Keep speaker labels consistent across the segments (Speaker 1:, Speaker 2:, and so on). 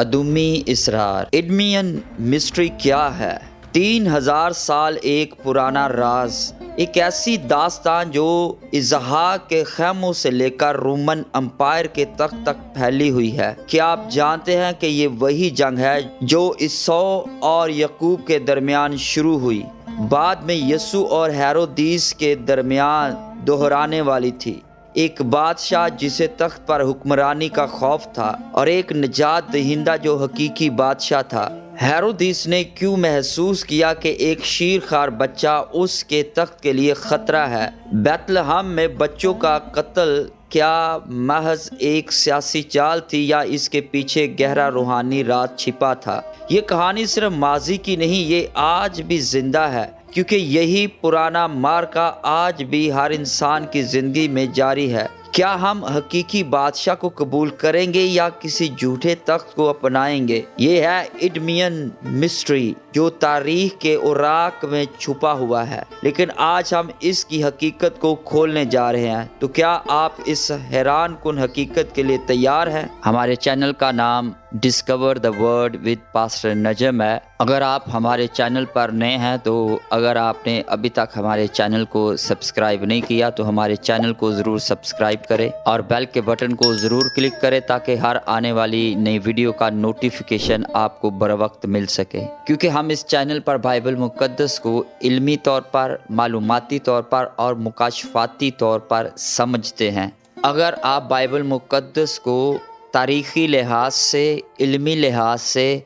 Speaker 1: ادومی اسرار۔ Admin mystery کیا ہے؟ تین ہزار سال ایک پرانا راز۔ ایک ایسی داستان جو اظہار کے خیموں سے لے کر رومن امپائر کے تخت تک پھیلی ہوئی ہے۔ کیا آپ جانتے ہیں کہ یہ وہی جنگ ہے جو اس سو اور یقوب کے درمیان شروع ہوئی؟ بعد میں یسو اور ہیرودیس کے درمیان دہرانے والی تھی۔ ایک بادشاہ جسے تخت پر حکمرانی کا خوف تھا اور ایک نجات دہندہ جو حقیقی بادشاہ تھا۔ ہیرودیس نے کیوں محسوس کیا کہ ایک شیر خار بچہ اس کے تخت کے لیے خطرہ ہے؟ بیت الحم میں بچوں کا قتل کیا محض ایک سیاسی چال تھی یا اس کے پیچھے گہرا روحانی رات چھپا تھا؟ یہ کہانی صرف ماضی کی نہیں، یہ آج بھی زندہ ہے۔ کیونکہ یہی پرانا مارکا آج بھی ہر انسان کی زندگی میں جاری ہے۔ کیا ہم حقیقی بادشاہ کو قبول کریں گے یا کسی جھوٹے تخت کو اپنائیں گے؟ یہ ہے ایڈمین مسٹری، جو تاریخ کے عراق میں چھپا ہوا ہے۔ لیکن آج ہم اس کی حقیقت کو کھولنے جا رہے ہیں۔ تو کیا آپ اس حیران کن حقیقت کے لیے تیار ہیں؟ ہمارے چینل کا نام discover the word with pastor Najam ہے اگر آپ ہمارے چینل پر نئے ہیں تو اگر آپ نے ابھی تک ہمارے چینل کو سبسکرائب نہیں کیا تو ہمارے چینل کو ضرور سبسکرائب کرے اور بیل کے بٹن کو ضرور کلک کرے تاکہ ہر آنے والی نئی ویڈیو کا نوٹیفیکیشن آپ کو بر وقت مل سکے کیونکہ ہم اس چینل پر بائبل مقدس کو علمی طور پر معلوماتی طور پر اور مکاشفاتی طور پر سمجھتے ہیں اگر آپ بائبل مقدس کو تاریخی لحاظ سے، علمی لحاظ سے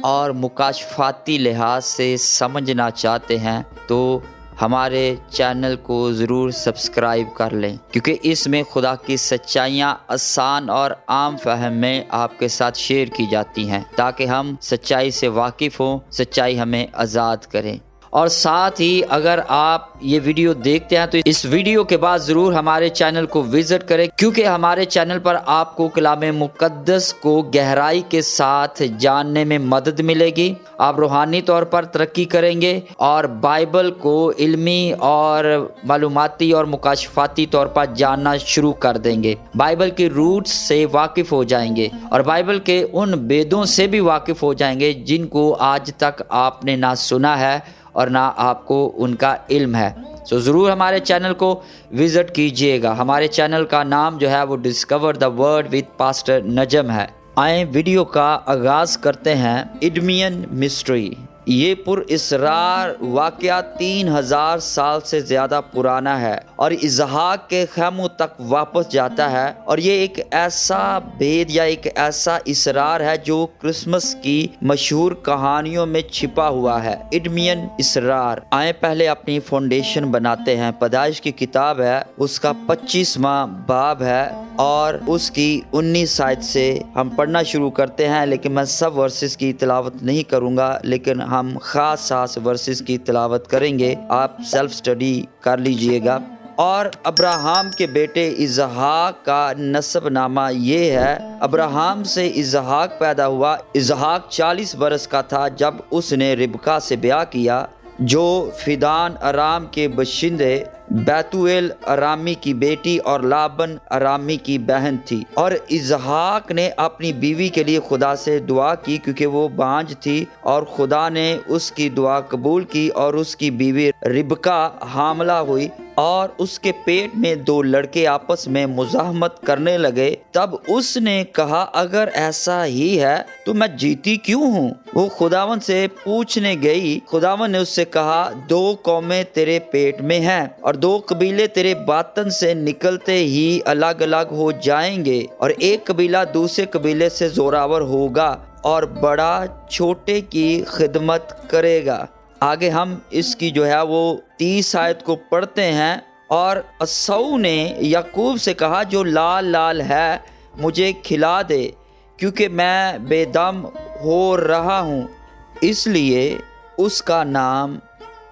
Speaker 1: اور مکاشفاتی لحاظ سے سمجھنا چاہتے ہیں تو ہمارے چینل کو ضرور سبسکرائب کر لیں۔ کیونکہ اس میں خدا کی سچائیاں آسان اور عام فہم میں آپ کے ساتھ شیئر کی جاتی ہیں تاکہ ہم سچائی سے واقف ہوں، سچائی ہمیں آزاد کریں۔ اور ساتھ ہی اگر آپ یہ ویڈیو دیکھتے ہیں تو اس ویڈیو کے بعد ضرور ہمارے چینل کو وزٹ کریں، کیونکہ ہمارے چینل پر آپ کو کلام مقدس کو گہرائی کے ساتھ جاننے میں مدد ملے گی۔ آپ روحانی طور پر ترقی کریں گے اور بائبل کو علمی اور معلوماتی اور مکاشفاتی طور پر جاننا شروع کر دیں گے۔ بائبل کے روٹس سے واقف ہو جائیں گے اور بائبل کے ان بیدوں سے بھی واقف ہو جائیں گے جن کو آج تک آپ نے نہ سنا ہے۔ اور نہ آپ کو ان کا علم ہے۔ سو ضرور ہمارے چینل کو وزٹ کیجیے گا۔ ہمارے چینل کا نام جو ہے وہ discover the word with pastor Najam ہے۔ آئیں ویڈیو کا آغاز کرتے ہیں۔ ایڈمین مسٹری یہ پر اسرار واقعہ تین ہزار سال سے زیادہ پرانا ہے اور اظہاق کے خیموں تک واپس جاتا ہے اور یہ ایک ایسا بید یا ایک ایسا اسرار ہے جو کرسمس کی مشہور کہانیوں میں چھپا ہوا ہے۔ اڈمین اسرار۔ آئیں پہلے اپنی فاؤنڈیشن بناتے ہیں۔ پیدائش کی کتاب ہے، اس کا پچیسواں باب ہے اور اس کی انیس سائد سے ہم پڑھنا شروع کرتے ہیں، لیکن میں سب ورسز کی تلاوت نہیں کروں گا، لیکن ہم خاص خاص ورسز کی تلاوت کریں گے۔ آپ سیلف سٹڈی کر لیجیے گا۔ اور ابراہم کے بیٹے اظہاق کا نصب نامہ یہ ہے۔ ابراہم سے اظہاق پیدا ہوا۔ اظہاق چالیس برس کا تھا جب اس نے ربکا سے بیاہ کیا۔ جو فدان ارام کے بشندے بیتویل ارامی کی بیٹی اور لابن ارامی کی بہن تھی اور اظہاق نے اپنی بیوی کے لیے خدا سے دعا کی کیونکہ وہ بانج تھی اور خدا نے اس کی دعا قبول کی اور اس کی بیوی ربکا حاملہ ہوئی اور اس کے پیٹ میں دو لڑکے آپس میں مزاحمت کرنے لگے تب اس نے کہا، اگر ایسا ہی ہے تو میں جیتی کیوں ہوں؟ وہ خداون سے پوچھنے گئی۔ خداون نے اس سے کہا، دو قومیں تیرے پیٹ میں ہیں اور دو قبیلے تیرے باطن سے نکلتے ہی الگ الگ ہو جائیں گے اور ایک قبیلہ دوسرے قبیلے سے زوراور ہوگا اور بڑا چھوٹے کی خدمت کرے گا۔ آگے ہم اس کی جو ہے وہ تیس آیت کو پڑھتے ہیں اور اسو نے یعقوب سے کہا، جو لال لال ہے، مجھے کھلا دے کیونکہ میں بے دم ہو رہا ہوں۔ اس لیے اس کا نام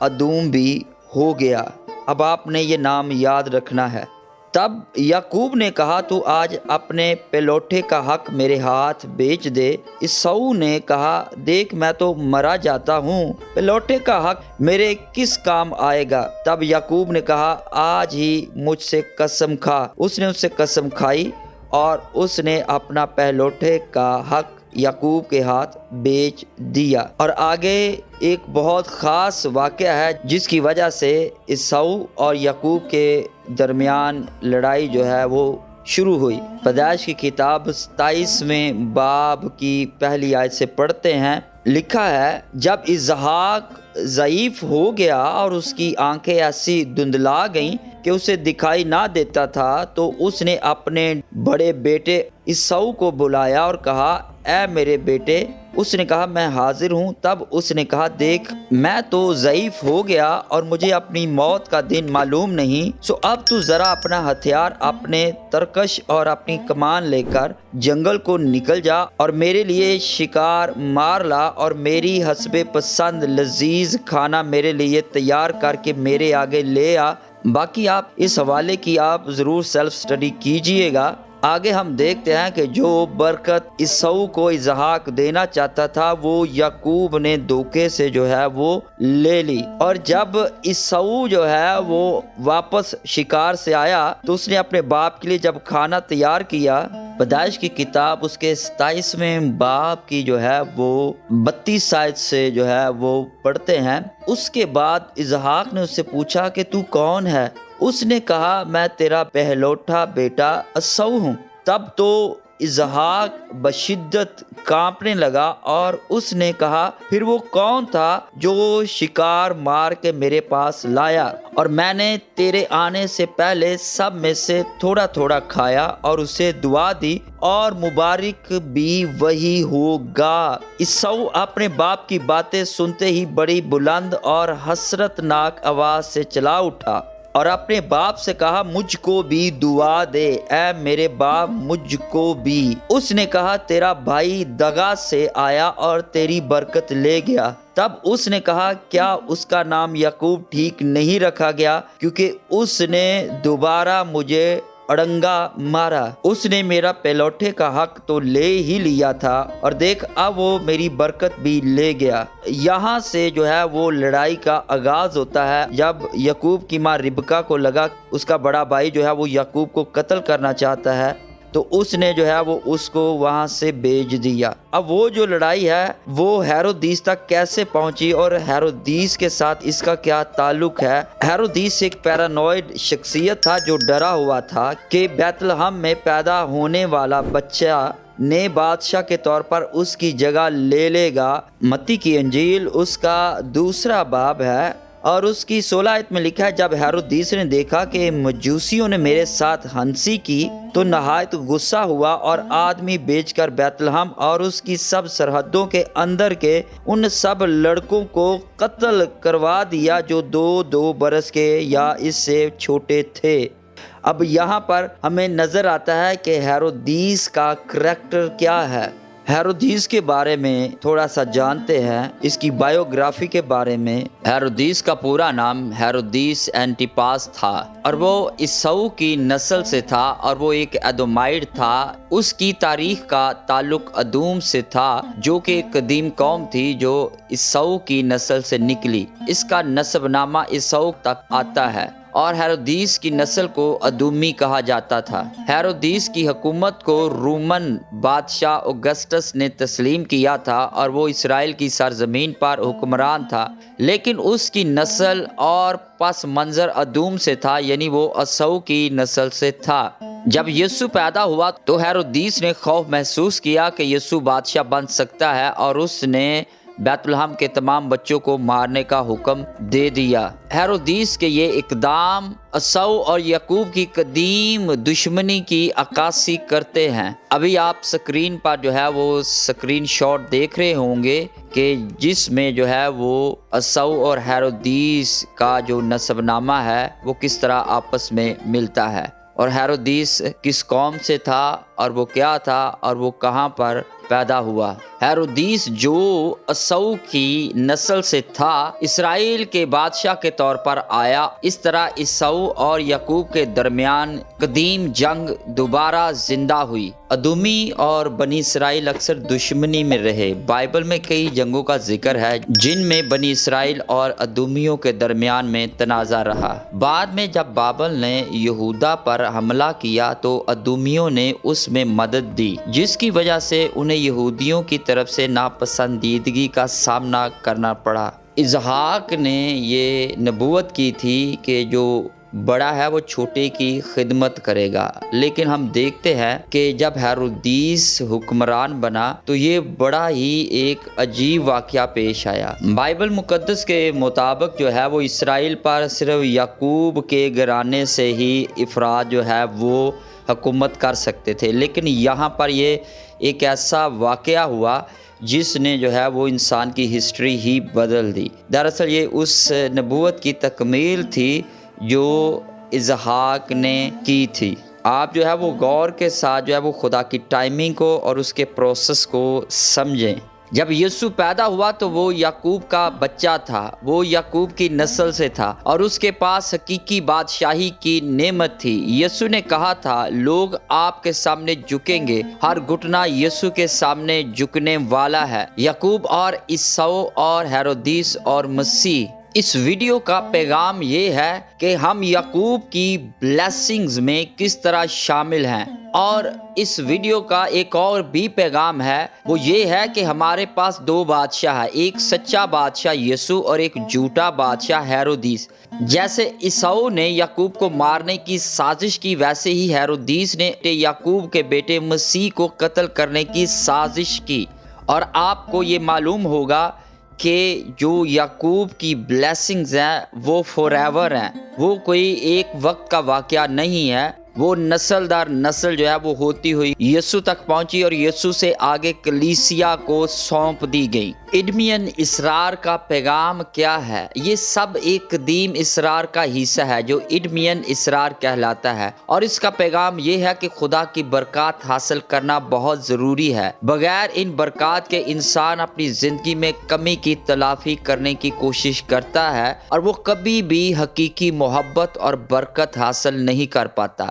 Speaker 1: ادوم بھی ہو گیا۔ اب آپ نے یہ نام یاد رکھنا ہے۔ تب یعقوب نے کہا، تو آج اپنے پیلوٹے کا حق میرے ہاتھ بیچ دے۔ اسو نے کہا، دیکھ، میں تو مرا جاتا ہوں۔ پیلوٹے کا حق میرے کس کام آئے گا؟ تب یعقوب نے کہا، آج ہی مجھ سے قسم کھا۔ اس نے اس سے قسم کھائی اور اس نے اپنا پہلوٹے کا حق یعقوب کے ہاتھ بیچ دیا۔ اور آگے ایک بہت خاص واقعہ ہے، جس کی وجہ سے عیسو اور یعقوب کے درمیان لڑائی جو ہے وہ شروع ہوئی۔ پیدائش کی کتاب ستائیس میں باب کی پہلی آیت سے پڑھتے ہیں۔ لکھا ہے، جب اظہاق ضعیف ہو گیا اور اس کی آنکھیں ایسی دھندلا گئیں کہ اسے دکھائی نہ دیتا تھا، تو اس نے اپنے بڑے بیٹے اسو کو بلایا اور کہا، اے میرے بیٹے، اس نے کہا، میں حاضر ہوں۔ تب اس نے کہا، دیکھ، میں تو ضعیف ہو گیا اور مجھے اپنی موت کا دن معلوم نہیں۔ سو اب تو ذرا اپنا ہتھیار، اپنے ترکش اور اپنی کمان لے کر جنگل کو نکل جا اور میرے لیے شکار مار لا اور میری حسب پسند لذیذ کھانا میرے لیے تیار کر کے میرے آگے لے آ۔ باقی آپ، اس حوالے کی آپ ضرور سیلف سٹڈی کیجیے گا۔ آگے ہم دیکھتے ہیں کہ جو برکت اسو کو اظہاق دینا چاہتا تھا، وہ یعقوب نے دھوکے سے جو ہے وہ لے لی۔ اور جب اسو جو ہے وہ واپس شکار سے آیا، تو اس نے اپنے باپ کے لیے جب کھانا تیار کیا، پیدائش کی کتاب اس کے ستائیسویں باپ کی جو ہے وہ بتیس سائز سے جو ہے وہ پڑھتے ہیں۔ اس کے بعد اظہاق نے اس سے پوچھا کہ تو کون ہے؟ اس نے کہا، میں تیرا پہلوٹا بیٹا اسو ہوں. تب تو اظہاق بشدت کانپنے لگا اور اس نے کہا، پھر وہ کون تھا جو شکار مار کے میرے پاس لایا اور میں نے تیرے آنے سے پہلے سب میں سے تھوڑا تھوڑا کھایا اور اسے دعا دی اور مبارک بھی وہی ہوگا. اسو اپنے باپ کی باتیں سنتے ہی بڑی بلند اور حسرت ناک آواز سے چلا اٹھا۔ اور اپنے باپ سے کہا، مجھ کو بھی دعا دے۔ اے میرے باپ، مجھ کو بھی۔ اس نے کہا، تیرا بھائی دگا سے آیا اور تیری برکت لے گیا۔ تب اس نے کہا، کیا اس کا نام یعقوب ٹھیک نہیں رکھا گیا؟ کیونکہ اس نے دوبارہ مجھے اڑنگا مارا۔ اس نے میرا پیلوٹے کا حق تو لے ہی لیا تھا۔ اور دیکھ، اب وہ میری برکت بھی لے گیا۔ یہاں سے جو ہے وہ لڑائی کا آغاز ہوتا ہے۔ جب یعقوب کی ماں ربکا کو لگا، اس کا بڑا بھائی جو ہے وہ یعقوب کو قتل کرنا چاہتا ہے۔ تو اس نے جو ہے وہ اس کو وہاں سے بیچ دیا۔ اب وہ جو لڑائی ہے، وہ ہیرودیس تک کیسے پہنچی اور ہیرودیس کے ساتھ اس کا کیا تعلق ہے؟ ہیرودیس ایک پیرانوائڈ شخصیت تھا جو ڈرا ہوا تھا کہ بیت الحم میں پیدا ہونے والا بچہ نے بادشاہ کے طور پر اس کی جگہ لے لے گا۔ متی کی انجیل، اس کا دوسرا باب ہے۔ اور اس کی سولہ میں لکھا ہے، جب حیرودیس نے دیکھا کہ مجوسیوں نے میرے ساتھ ہنسی کی، تو نہایت غصہ ہوا اور آدمی بیچ کر بیت الحم اور اس کی سب سرحدوں کے اندر کے ان سب لڑکوں کو قتل کروا دیا جو دو دو برس کے یا اس سے چھوٹے تھے۔ اب یہاں پر ہمیں نظر آتا ہے کہ حیرودیس کا کریکٹر کیا ہے۔ ہیرودیس کے بارے میں تھوڑا سا جانتے ہیں۔ اس کی بایوگرافی کے بارے میں ہیرودیس کا پورا نام ہیرودیس اینٹیپاس تھا اور وہ اسو کی نسل سے تھا اور وہ ایک ایڈومائڈ تھا۔ اس کی تاریخ کا تعلق ادوم سے تھا، جو کہ ایک قدیم قوم تھی جو اسو کی نسل سے نکلی۔ اس کا نصب نامہ اسو تک آتا ہے۔ اور ہیرودیس کی نسل کو ادومی کہا جاتا تھا۔ ہیرودیس کی حکومت کو رومن بادشاہ اگسٹس نے تسلیم کیا تھا اور وہ اسرائیل کی سرزمین پر حکمران تھا۔ لیکن اس کی نسل اور پس منظر ادوم سے تھا یعنی وہ اسو کی نسل سے تھا۔ جب یسو پیدا ہوا تو ہیرودیس نے خوف محسوس کیا کہ یسو بادشاہ بن سکتا ہے اور اس نے بیت الحم کے تمام بچوں کو مارنے کا حکم دے دیا۔ ہیرودیس کے یہ اقدام اسو اور یعقوب کی قدیم دشمنی کی عکاسی کرتے ہیں۔ ابھی آپ سکرین پر جو ہے وہ سکرین شاٹ دیکھ رہے ہوں گے کہ جس میں جو ہے وہ اسو اور ہیرودیس کا جو نصب نامہ ہے وہ کس طرح آپس میں ملتا ہے۔ اور ہیرودیس کس قوم سے تھا؟ اور وہ کیا تھا اور وہ کہاں پر پیدا ہوا؟ ہیرودیس جو اسو کی نسل سے تھا، اسرائیل کے بادشاہ کے طور پر آیا۔ اس طرح اسو اور یعقوب کے درمیان قدیم جنگ دوبارہ زندہ ہوئی۔ ادومی اور بنی اسرائیل اکثر دشمنی میں رہے۔ بائبل میں کئی جنگوں کا ذکر ہے، جن میں بنی اسرائیل اور ادومیوں کے درمیان میں تنازع رہا۔ بعد میں جب بابل نے یہودا پر حملہ کیا تو ادومیوں نے اس میں مدد دی، جس کی وجہ سے انہیں یہودیوں کی طرف سے ناپسندیدگی کا سامنا کرنا پڑا۔ اظہاق نے یہ نبوت کی تھی کہ جو بڑا ہے وہ چھوٹے کی خدمت کرے گا۔ لیکن ہم دیکھتے ہیں کہ جب حیرودیس حکمران بنا تو یہ بڑا ہی ایک عجیب واقعہ پیش آیا۔ بائبل مقدس کے مطابق جو ہے وہ اسرائیل پر صرف یعقوب کے گرانے سے ہی افراد جو ہے وہ حکومت کر سکتے تھے۔ لیکن یہاں پر یہ ایک ایسا واقعہ ہوا جس نے جو ہے وہ انسان کی ہسٹری ہی بدل دی۔ دراصل یہ اس نبوت کی تکمیل تھی جو اظہاق نے کی تھی۔ آپ جو ہے وہ غور کے ساتھ جو ہے وہ خدا کی ٹائمنگ کو اور اس کے پروسیس کو سمجھیں۔ جب یسو پیدا ہوا تو وہ یعقوب کا بچہ تھا، وہ یعقوب کی نسل سے تھا اور اس کے پاس حقیقی بادشاہی کی نعمت تھی۔ یسو نے کہا تھا، لوگ آپ کے سامنے جھکیں گے، ہر گھٹنا یسو کے سامنے جھکنے والا ہے۔ یعقوب اور عیسو اور حیرودیس اور مسیح اس ویڈیو کا پیغام یہ ہے کہ ہم یعقوب کی بلیسنگز میں کس طرح شامل ہیں۔ اور اس ویڈیو کا ایک اور بھی پیغام ہے، وہ یہ ہے کہ ہمارے پاس دو بادشاہ ہیں، ایک سچا بادشاہ یسو اور ایک جھوٹا بادشاہ ہیرودیس۔ جیسے عیسو نے یعقوب کو مارنے کی سازش کی، ویسے ہی ہیرودیس نے یعقوب کے بیٹے مسیح کو قتل کرنے کی سازش کی۔ اور آپ کو یہ معلوم ہوگا کہ جو یعقوب کی بلیسنگز ہیں، وہ فور ایور ہیں۔ وہ کوئی ایک وقت کا واقعہ نہیں ہے۔ وہ نسل دار نسل جو ہے، وہ ہوتی ہوئی یسو تک پہنچی اور یسو سے آگے کلیسیا کو سونپ دی گئی۔ اڈمین اسرار کا پیغام کیا ہے؟ یہ سب ایک قدیم اسرار کا حصہ ہے جو اڈمین اسرار کہلاتا ہے۔ اور اس کا پیغام یہ ہے کہ خدا کی برکات حاصل کرنا بہت ضروری ہے۔ بغیر ان برکات کے انسان اپنی زندگی میں کمی کی تلافی کرنے کی کوشش کرتا ہے اور وہ کبھی بھی حقیقی محبت اور برکت حاصل نہیں کر پاتا۔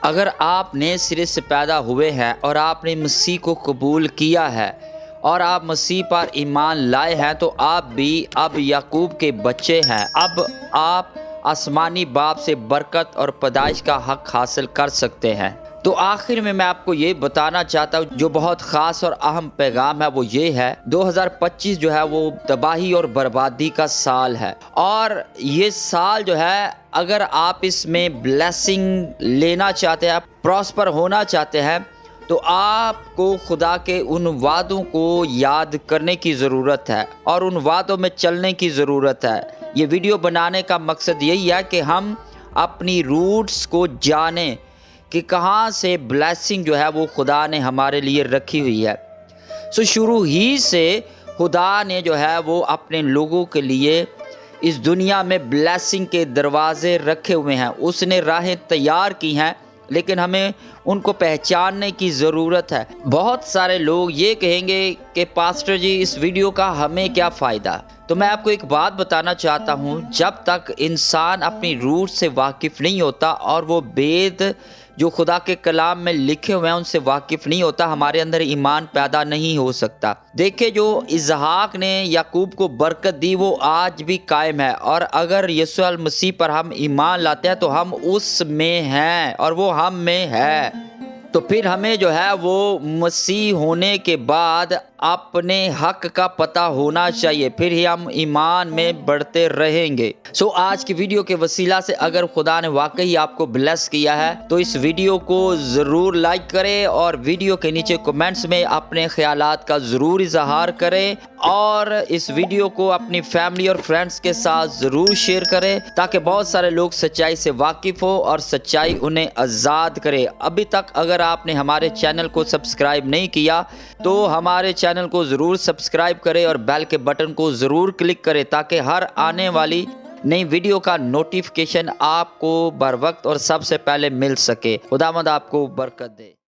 Speaker 1: اگر آپ نئے سرے سے پیدا ہوئے ہیں اور آپ نے مسیح کو قبول کیا ہے اور آپ مسیح پر ایمان لائے ہیں تو آپ بھی اب یعقوب کے بچے ہیں۔ اب آپ آسمانی باپ سے برکت اور پیدائش کا حق حاصل کر سکتے ہیں۔ تو آخر میں میں آپ کو یہ بتانا چاہتا ہوں، جو بہت خاص اور اہم پیغام ہے وہ یہ ہے، دو ہزار پچیس جو ہے وہ تباہی اور بربادی کا سال ہے۔ اور یہ سال جو ہے، اگر آپ اس میں بلیسنگ لینا چاہتے ہیں پراسپر ہونا چاہتے ہیں تو آپ کو خدا کے ان وعدوں کو یاد کرنے کی ضرورت ہے اور ان وعدوں میں چلنے کی ضرورت ہے۔ یہ ویڈیو بنانے کا مقصد یہی ہے کہ ہم اپنی روٹس کو جانیں کہ کہاں سے بلیسنگ جو ہے وہ خدا نے ہمارے لیے رکھی ہوئی ہے۔ سو شروع ہی سے خدا نے جو ہے وہ اپنے لوگوں کے لیے اس دنیا میں بلیسنگ کے دروازے رکھے ہوئے ہیں۔ اس نے راہیں تیار کی ہیں لیکن ہمیں ان کو پہچاننے کی ضرورت ہے۔ بہت سارے لوگ یہ کہیں گے کہ پاسٹر جی اس ویڈیو کا ہمیں کیا فائدہ؟ تو میں آپ کو ایک بات بتانا چاہتا ہوں، جب تک انسان اپنی روٹ سے واقف نہیں ہوتا اور وہ بید جو خدا کے کلام میں لکھے ہوئے ہیں، ان سے واقف نہیں ہوتا، ہمارے اندر ایمان پیدا نہیں ہو سکتا۔ دیکھیں، جو اظہاق نے یعقوب کو برکت دی، وہ آج بھی قائم ہے۔ اور اگر یسو المسیح پر ہم ایمان لاتے ہیں، تو ہم اس میں ہیں اور وہ ہم میں ہے۔ تو پھر ہمیں جو ہے وہ مسیح ہونے کے بعد اپنے حق کا پتہ ہونا چاہیے، پھر ہی ہم ایمان میں بڑھتے رہیں گے۔ سو آج کی ویڈیو کے وسیلہ سے اگر خدا نے واقعی آپ کو بلیس کیا ہے، تو اس ویڈیو کو ضرور لائک کرے اور ویڈیو کے نیچے کومنٹس میں اپنے خیالات کا ضرور اظہار کرے اور اس ویڈیو کو اپنی فیملی اور فرینڈس کے ساتھ ضرور شیئر کرے تاکہ بہت سارے لوگ سچائی سے واقف ہو اور سچائی انہیں آزاد کرے۔ ابھی تک اگر آپ نے ہمارے چینل کو سبسکرائب نہیں کیا تو ہمارے چینل کو ضرور سبسکرائب کرے اور بیل کے بٹن کو ضرور کلک کرے تاکہ ہر آنے والی نئی ویڈیو کا نوٹیفکیشن آپ کو بر وقت اور سب سے پہلے مل سکے خدا مد آپ کو برکت دے۔